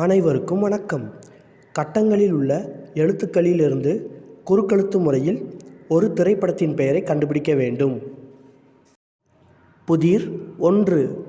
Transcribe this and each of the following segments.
அனைவருக்கும் வணக்கம். கட்டங்களில் உள்ள எழுத்துக்களிலிருந்து குறுக்கெழுத்து முறையில் ஒரு திரைப்படத்தின் பெயரை கண்டுபிடிக்க வேண்டும். புதிர் ஒன்று.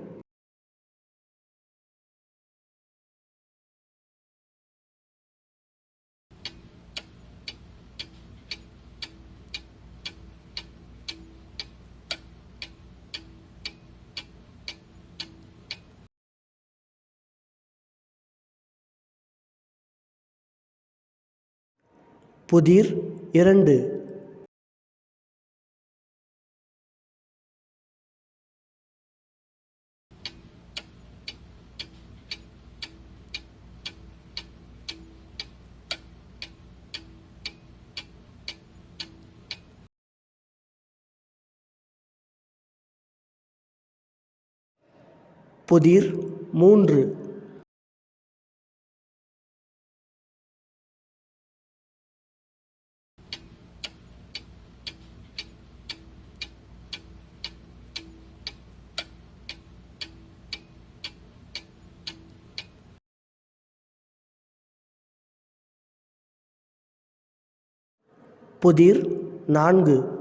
புதிர் இரண்டு. புதிர் மூன்று. புதிர் நான்கு.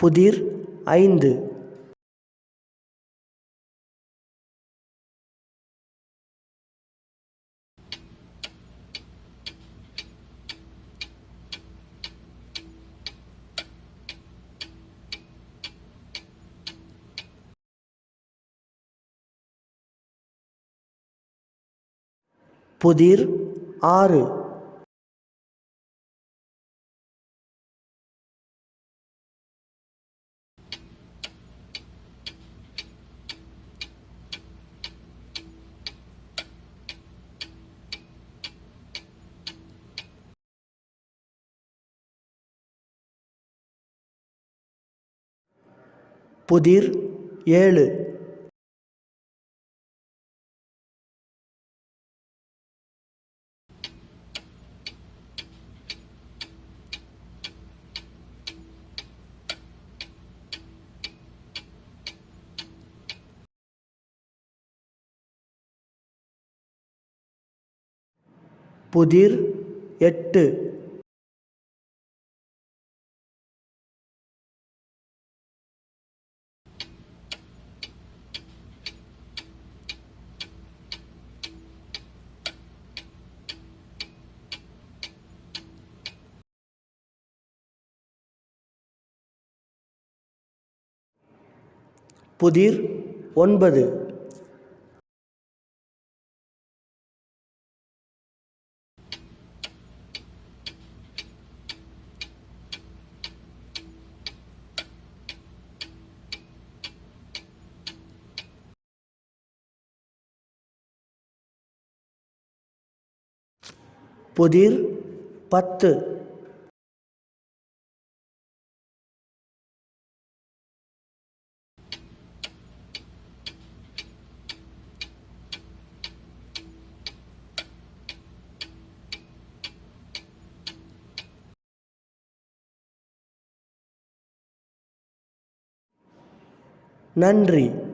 புதிர் ஐந்து. புதிர் ஆறு. புதிர் ஏழு. புதிர் எட்டு. புதிர் ஒன்பது. புதிர் பத்து. நன்றி.